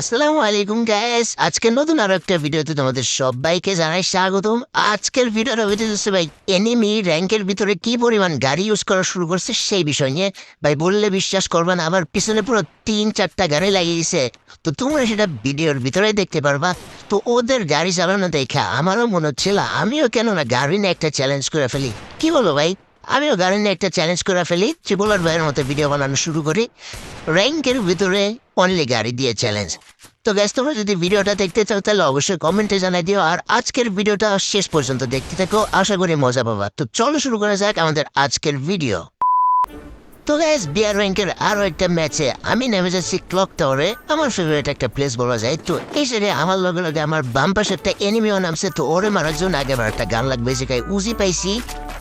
আসসালামু আলাইকুম গ্যাস আজকে নতুন আরও একটা ভিডিওতে তোমাদের সবাইকে জানাই স্বাগতম। আজকের ভিডিওর যাচ্ছে ভাই এনিমি র্যাঙ্কের ভিতরে কি পরিমাণ গাড়ি ইউজ করা শুরু করছে সেই বিষয় নিয়ে। ভাই, বললে বিশ্বাস করবে না আবার পিছনে পুরো তিন চারটা গাড়ি লাগিয়ে লাগিয়েছে। তো তোমরা সেটা ভিডিওর ভিতরে দেখতে পারবা। তো ওদের গাড়ি চালানো দেখে আমারও মনে হচ্ছিল, আমিও কেন না গাড়ি নিয়ে একটা চ্যালেঞ্জ করে ফেলি। কি বলো, ভাই? আমিও গাড়ি নিয়ে একটা চ্যালেঞ্জ করে ফেলি। ত্রিপুলার ভাইয়ের মতো ভিডিও বানানো শুরু করি। র্যাঙ্কের ভিতরে অনলি গাড়ি দিয়ে চ্যালেঞ্জ তো গ্যাস তোমরা যদি ভিডিওটা দেখতে চাও, তাহলে অবশ্যই কমেন্টে জানাই দিও। আর আজকের ভিডিওটা শেষ পর্যন্ত দেখতে থাকো। আশা করি মজা পাবা। তো চলো শুরু করা যাক আমাদের আজকের ভিডিও তো গ্যাস বিয়ার র্যাঙ্কের আরও একটা ম্যাচে আমি নেমে যাচ্ছি ক্লক টাওয়ারে আমার ফেভারিট একটা প্লেস বলা যায়। তো এই সাইডে আমার লগে লগে আমার বাম পাশে একটা এনিমিও নামছে। তো ওরে মারার জন্য আগে আমার একটা গান লাগবে যেখানে উজি পাইছি।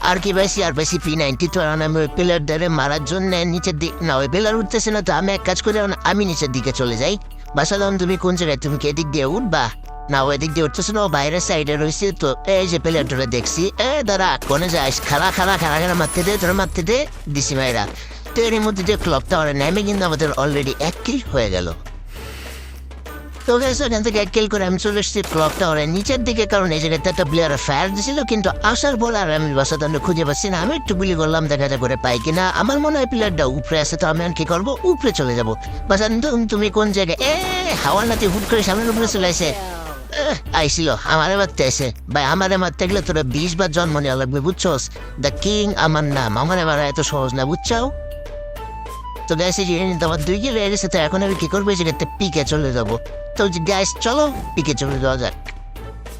আর কি পাইছি আর পাইছি পি নাইনটি তো আমি ওই পিলার দ্বারে মারার জন্য নিচের দিক না, ওই পিলার উঠতেছে না তো, আমি এক কাজ করে আমি নিচের দিকে চলে যাই। বাসালাম তুমি কোন জায়গায়, তুমি কি এদিক দিয়ে উঠবা? না ওই দিক দিয়ে উঠতেছে না, ও বাইরের সাইডে রয়েছে তো, এই যে প্লেয়ারটা দেখছি, এ দাঁড়া, কোনে যাস? খালা খালা খালা খালা মারতে দে তোরা মারতে দে, দিছি মাইরা। তো এর মধ্যে যে ক্লকটা ওরা নেমে কিন্তু আমাদের অলরেডি এক হয়ে গেল। তো গেছে ওখান থেকে কিল করে আমি চলে এসেছি ক্লকটা ওরা নিচের দিকে, কারণ এই জায়গাতে একটা প্লেয়ার ফায়ার দিছিল, কিন্তু আসার পর আর আমি বাসাদণ্ড খুঁজে পাচ্ছি না। আমি একটু গুলি করলাম, দেখা যা করে পাই কিনা। আমার মনে হয় প্লেয়ারটা উপরে আছে, তো আমি আর কি করব? উপরে চলে যাব। বাসাদণ্ড তুমি কোন জায়গায়? এ হাওয়ার নাতি হুট করে সামনের উপরে চলে আসে। আইছিল, আমারে মারতে এসে ভাই, আমারে মারতে গেলে তোরা বিশ বার জন্ম নেওয়া লাগবে, বুঝছোস? দ্য কিং আমার নাম। আমারে মারা এত সহজ না, বুঝছাও? তো গ্যাসে যে তোমার দুই গেলে গেছে, তো এখন আমি কি করব? জায়গাতে পিকে চলে যাব। তো গ্যাস চলো পিকে চলে যাওয়া যাক।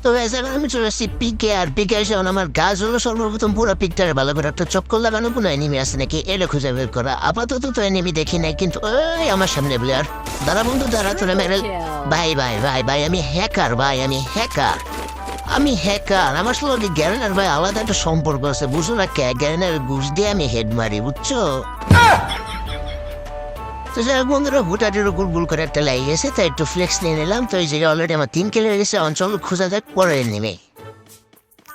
তো এখন আমি চলে আসছি পিকে আর পিকে এসে আমার গাছ হলো সর্বপ্রথম পুরো পিকটারে ভালো করে একটা চক্কর লাগানো কোনো এনিমি আছে নাকি? এলে খুঁজে বের করা। আপাতত তো এনিমি দেখি নাই কিন্তু ওই আমার সামনে প্লেয়ার দাঁড়া বন্ধু দাঁড়া তোরা মেরে ভাই ভাই ভাই ভাই আমি হ্যাকার ভাই আমি হ্যাকার আমি হ্যাকার আমার সঙ্গে গ্যারেনার ভাই আলাদা একটা সম্পর্ক আছে? বুঝো না কে? গ্যারেনার ঘুষ দিয়ে আমি হেড মারি বুঝছ? তো যাই হোক বন্ধুরা হুটাটের উপর ভুল করে একটা লাগিয়ে গেছে, তাই একটু ফ্লেক্স নিয়ে নিলাম। তো এই জায়গায় অলরেডি আমার তিন কেলে গেছে, অঞ্চল খোঁজা যাক, পরে নেমে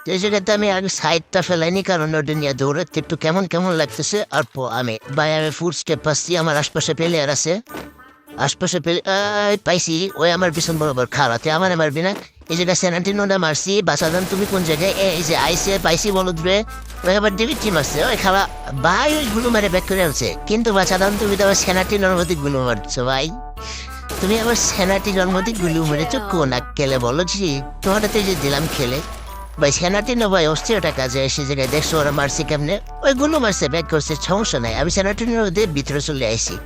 তো এই জায়গাতে আমি আগে সাইডটা ফেলাইনি, কারণ ওটা নিয়ে দৌড়াতে একটু কেমন কেমন লাগতেছে, আর আমি ভাই আমি ফুড স্টেপ পাচ্ছি আমার আশপাশে প্লেয়ার আছে। আশপাশে পেলে পাইছি, ওই আমার পিছন বরাবর খাওয়াতে আমার মারবি না। এই জায়গায় সেনাটিনোটা মারছি বাসাদান তুমি কোন জায়গায়? এই যে আইসে পাইছি বলদ রে। আবার ডেভিড টিম আসছে ওই খাওয়া ভাই ওই গুলো মারে ব্যাক করে আনছে। কিন্তু বাসাদান তুমি তো আবার সেনাটিনোর মধ্যে গুলো মারছো ভাই। তুমি আবার সেনাটিনোর মধ্যে গুলো মেরেছো? কোন কেলে বলো জি তোমার যে দিলাম খেলে। ভাই সেনাটিনো ভাই অস্থিরটা কাজে এসে জায়গায় দেখছ ওরা মারছি কেমনে? ওই গুলো মারছে ব্যাক করছে সমস্যা নাই। আমি সেনাটি মধ্যে ভিতরে চলে আইসি।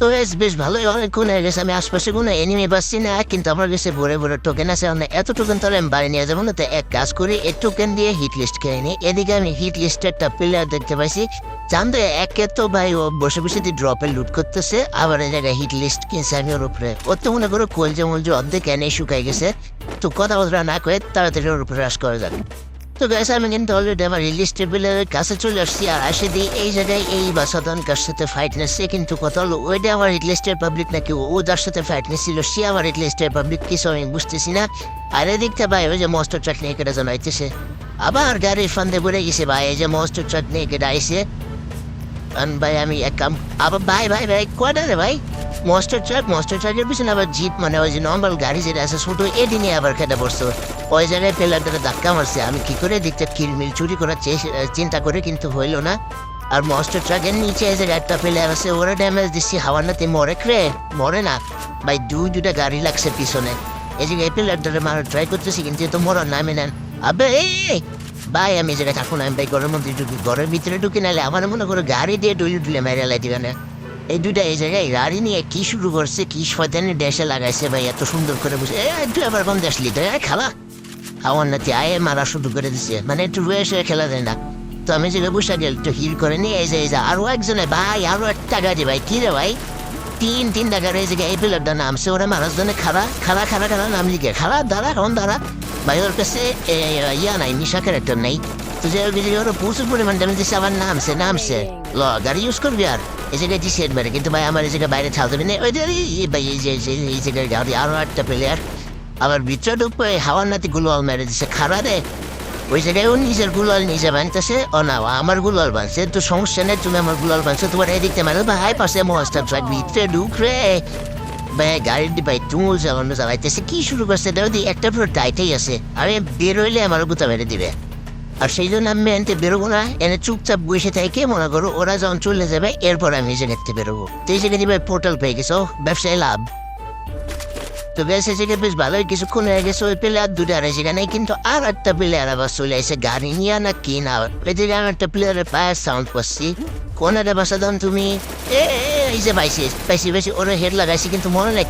তো এস বেশ ভালোই অনেকক্ষণ হয়ে গেছে আমি আশপাশে কোনো এনিমি পাচ্ছি না, কিন্তু আমার কাছে ভরে ভরে টোকেন আছে অনেক এত টোকেন তাহলে আমি বাড়ি নিয়ে যাব না, তো এক কাজ করি, এই টোকেন দিয়ে হিট লিস্ট খেয়ে নিই এদিকে আমি হিট লিস্টের একটা প্লেয়ার দেখতে পাইছি জানতো একে তো ভাই ও বসে বসে দিয়ে ড্রপে লুট করতেছে, আবার এই জায়গায় হিট লিস্ট কিনছে আমি ওর উপরে। ওর তো মনে করো কলজে মলজে অর্ধেক এনে শুকাই গেছে, তো কথা বলরা না কয়ে তাড়াতাড়ি ওর উপরে রাস করা যাবে তো গ্যাস আমি কিন্তু অলরেডি আমার রিলিজ টেবিলের কাছে চলে আসছি, আর আসে দিই এই জায়গায় এই বাসাদন কার সাথে ফাইট নেছে কিন্তু কথা হলো, ওইটা আমার রিলিস্টের পাবলিক নাকি ও যার সাথে ফাইট নিয়েছিল সে আমার রিলিস্টের পাবলিক কিছু আমি বুঝতেছি না। আর এদিকটা ভাই, ওই যে ট্রাক নিয়ে কেটে জানাইতেছে আবার গাড়ির ফান্দে পড়ে গেছে ভাই, এই যে মস্ত নিয়ে কেটে আইসে ভাই, আমি এক কাম আবার ভাই ভাই ভাই, কয়টা রে ভাই? মস্টার ট্রাক মস্টার ট্রাকের পিছনে আবার জিপ মানে ওই যে নর্মাল গাড়ি যেটা আছে, ছোট এটি নিয়ে আবার খেতে পড়ছো ওই জায়গায় পেলারটারে ধাক্কা মারছে। আমি কি করে দিকটা কিলমিল চুরি করার চিন্তা করে কিন্তু হইল না। আর মস্টার ট্রাকের নিচে যে একটা প্লেয়ার আছে, ওরা ড্যামেজ দিচ্ছি হাওয়ার নাতে মরে ক্রে, মরে না। ভাই, দুই দুটা গাড়ি লাগছে পিছনে। এই যে এই প্লেয়ারটারে মারার ট্রাই করতেছি, কিন্তু তো মরার নামে নেন। আবে ভাই, আমি জায়গায় থাকুন, আমি ভাই, ঘরের মধ্যে ঢুকি। ঘরের ভিতরে ঢুকি, নাহলে আমার মনে করো গাড়ি দিয়ে ডুলে ডুলে মেরে লাই না। এই দুইটা এই জায়গায় গাড়ি নিয়ে কি শুরু করছে, কি শয়তানি ড্যাশে লাগাইছে ভাই, এত সুন্দর করে বুঝে এ তুই আবার কোন দেশ লিতে খালা আমার নাতি আয়ে, মারা শুরু করে দিছে। মানে একটু রয়েছে খেলা দেয় না। তো আমি যে বসে গেল, একটু হিল করে নিয়ে এই যে এই যে, আরও একজনে, ভাই, আরও একটা গাড়ি ভাই। কি রে ভাই? তিন তিন টাকার এই জায়গায় এই প্লেয়ারটা নামছে, ওরা মারার জন্য খারা খারা খারা খারা নাম লিখে খারা দাঁড়া, কোন দাঁড়া? ভাই, ওর কাছে ইয়া নাই, নিশা ক্যারেক্টার নেই। তো যে ওরা প্রচুর পরিমাণ ড্যামেজ দিচ্ছে আবার নামছে নামছে। গাড়ি ইউজ করবি আর? এই জায়গায় দিচ্ছে একবারে কিন্তু ভাই আমার জায়গায় বাইরে হবে না। ওই ভাই আরও একটা প্লেয়ার আবার ভিতরে ঢুকবে হাওয়ার নাতি গুলোয়াল মেরে দিচ্ছে খারা রে। ওই জায়গায় ও নিজের গুলাল নিজে বানতেছে। ও না আমার গুলাল বানছে। তো সমস্যা নেই, তুমি আমার গুলাল বানছো, তোমার এদিকতে মারো। ভাই, পাশে মহাস্টার ট্রাক ভিতরে ঢুক রে। ভাই, গাড়ির ডিবাই তুমুল চালানো চালাইতেছে কি শুরু করছে? দেখো দি, একটা পুরো টাইটেই আছে। আমি বের হইলে আমার গুতা মেরে দিবে। আর সেই জন্য আমি এনতে বেরোবো না এনে চুপচাপ বসে থেকে মনে করো ওরা যখন চলে যাবে এরপর আমি এই জায়গাতে বেরোবো তো এই জায়গায় দিবে পোর্টাল পেয়ে গেছো ব্যবসায় লাভ তো বেশ জায়গায় বেশ ভালোই কিছুক্ষণ হয়ে গেছে ওই প্লেয়ার দুটো আর সেখানে কিন্তু আর একটা প্লেয়ার আবার চলে এসে গাড়ি নিয়ে না কি না এদিকে আমি একটা প্লেয়ারের পায়ের সাউন্ড করছি কোন একটা বাসা দাম তুমি এই যে পাইছি পাইছি পাইছি ওরা হেড লাগাইছি কিন্তু মনে নেই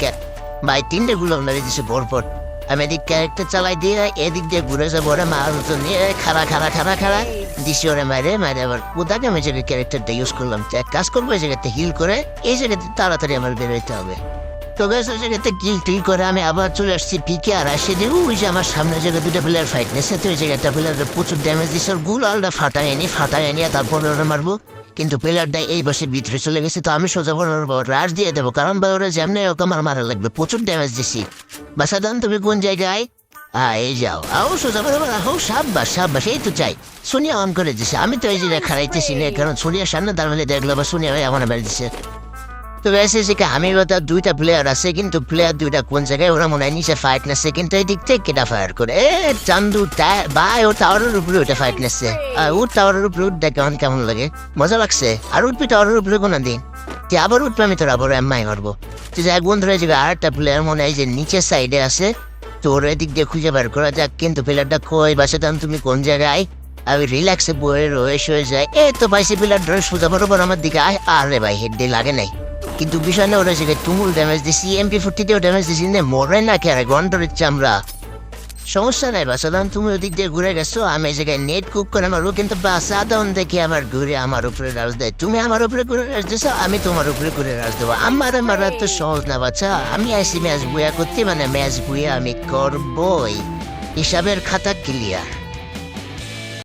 ভাই তিনটে গুলো দিছে ভরপর চালাই দিয়ে এদিক দিয়ে ঘুরে যাব ওরা মার মতো নিয়ে, খাড়া খাড়া খাড়া খাড়া। দিছি ওরা মারে মারে আবার কোথাকে আমি জায়গায় ক্যারেক্টারটা ইউজ করলাম কাজ করব, এই জায়গাতে হিল করে, এই জায়গাতে তাড়াতাড়ি আমার বেরোতে হবে। তো গ্যাস ওই জায়গাতে কিল টিল করে আমি আবার চলে আসছি পিকে আর আসে দিয়ে ওই যে আমার সামনে জায়গায় দুটো প্লেয়ার ফাইট নেছে, তো ওই জায়গাটা প্লেয়ারের প্রচুর ড্যামেজ দিচ্ছে গুল আলটা ফাটাই আনি ফাটাই আনি তারপর ওরা মারবো। কিন্তু প্লেয়ারটা এই বসে ভিতরে চলে গেছে, তো আমি সোজা করে রাশ দিয়ে দেবো, কারণ ভাই ওরা যেমনি ওকে আমার মারা লাগবে, প্রচুর ড্যামেজ দিছি। বাসাদান তুমি কোন জায়গায়? হ্যাঁ এই যাও। আও, সোজা করে বলা হোক সাববাস, সাব্বাস, এই তো চাই। সোনিয়া অন করে দিছে, আমি তো এই জায়গায় খারাইতেছি না, কারণ সোনিয়ার সামনে দাঁড়ালে দেখল বা সোনিয়া ভাই আমার বেড়ে দিছে। তো বেশি শিখে আমি তার দুইটা প্লেয়ার আছে, কিন্তু প্লেয়ার দুইটা কোন জায়গায় ওরা মনে হয় নিচে ফাইট নেছে কিন্তু এই দিক থেকে কেটা ফায়ার করে? এ, চান্দু ভাই ও টাওয়ারের উপরে ওটা ফাইট নেছে আর ও টাওয়ারের উপরে উঠতে কেমন কেমন লাগে? মজা লাগছে। আর উঠবি টাওয়ারের উপরে কোনো দিন। তুই আবার উঠবে আমি তোর, আবার মারবো। তুই যে এক বন্ধু রয়েছে আর একটা প্লেয়ার মনে হয় যে নিচের সাইডে আছে, তো ওর এদিক দিয়ে খুঁজে বের করা যাক। কিন্তু প্লেয়ারটা কই? বাসাতাম তুমি কোন জায়গায়? আমি রিল্যাক্সে বয়ে রয়ে, শুয়ে যাই এ, তো পাইছি প্লেয়ার ড্রেস সোজা বরাবর আমার দিকে আয়। আরে ভাই, হেড দিয়ে লাগে নাই। কিন্তু বিষয় ওরা জায়গায় তুমুল ড্যামেজ দিছি এমপি ফোর্টিতেও ড্যামেজ দিছি না মরে না কে গন্ডরের চামড়া। সমস্যা নাই বাসাদান তুমি ওদিক দিয়ে ঘুরে গেছো, আমি এই জায়গায় নেট কুক করে মারবো কিন্তু বাসাদান দেখে আমার ঘুরে আমার উপরে রাজ দেয়। তুমি আমার উপরে ঘুরে রাজ দিছো আমি তোমার উপরে ঘুরে রাজ দেবো। আমার মারা তো সহজ না বাচ্চা আমি আইসি ম্যাচ বুয়া করতে মানে ম্যাচ বুয়া আমি করবই। হিসাবের খাতা ক্লিয়ার